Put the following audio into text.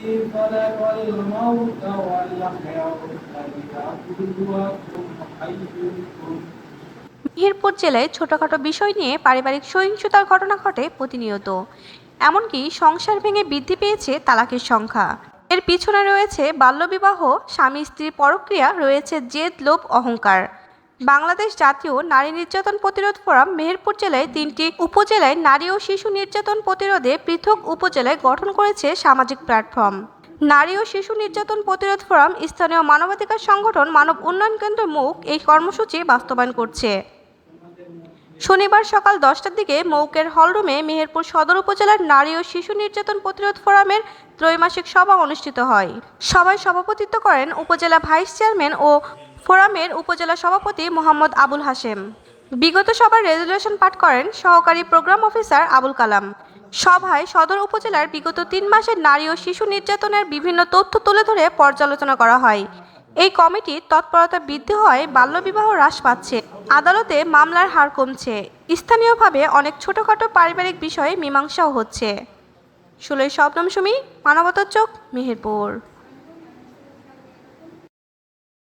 خلق الموت والحياة ليبلوكم أيكم মেহেরপুর জেলায় ছোটখাটো বিষয় নিয়ে পারিবারিক সহিংসতার ঘটনা ঘটে প্রতিনিয়ত এমনকি সংসার ভেঙে বৃদ্ধি পেয়েছে তালাকের সংখ্যা এর পিছনে রয়েছে বাল্যবিবাহ স্বামী স্ত্রীর পরক্রিয়া রয়েছে জেদ লোভ অহংকার বাংলাদেশ জাতীয় নারী নির্যাতন প্রতিরোধ ফোরাম মেহেরপুর জেলায় তিনটি উপজেলায় নারী ও শিশু নির্যাতন প্রতিরোধে পৃথক উপজেলায় গঠন করেছে সামাজিক প্ল্যাটফর্ম। নারী ও শিশু নির্যাতন প্রতিরোধ ফোরাম স্থানীয় মানবাধিকার সংগঠন মানব উন্নয়ন কেন্দ্র মুখ এই কর্মসূচি বাস্তবায়ন করছে। শনিবার সকাল দশটার দিকে মৌকের হলরুমে মেহেরপুর সদর উপজেলার নারী ও শিশু নির্যাতন প্রতিরোধ ফোরামের ত্রৈমাসিক সভা অনুষ্ঠিত হয়। সভায় সভাপতিত্ব করেন উপজেলা ভাইস চেয়ারম্যান ও ফোরামের উপজেলা সভাপতি মোহাম্মদ আবুল হাশেম। বিগত সভার রেজুলেশন পাঠ করেন সহকারী প্রোগ্রাম অফিসার আবুল কালাম। সভায় সদর উপজেলার বিগত তিন মাসের নারী ও শিশু নির্যাতনের বিভিন্ন তথ্য তুলে ধরে পর্যালোচনা করা হয়। এই কমিটির তৎপরতা বৃদ্ধি হয় বাল্যবিবাহ হ্রাস পাচ্ছে। আদালতে মামলার হার কমছে। স্থানীয়ভাবে অনেক ছোটখাটো পারিবারিক বিষয়ে মীমাংসাও হচ্ছে। ষোলোই শবনম সুমি, মানবতার চোখ, মেহেরপুর।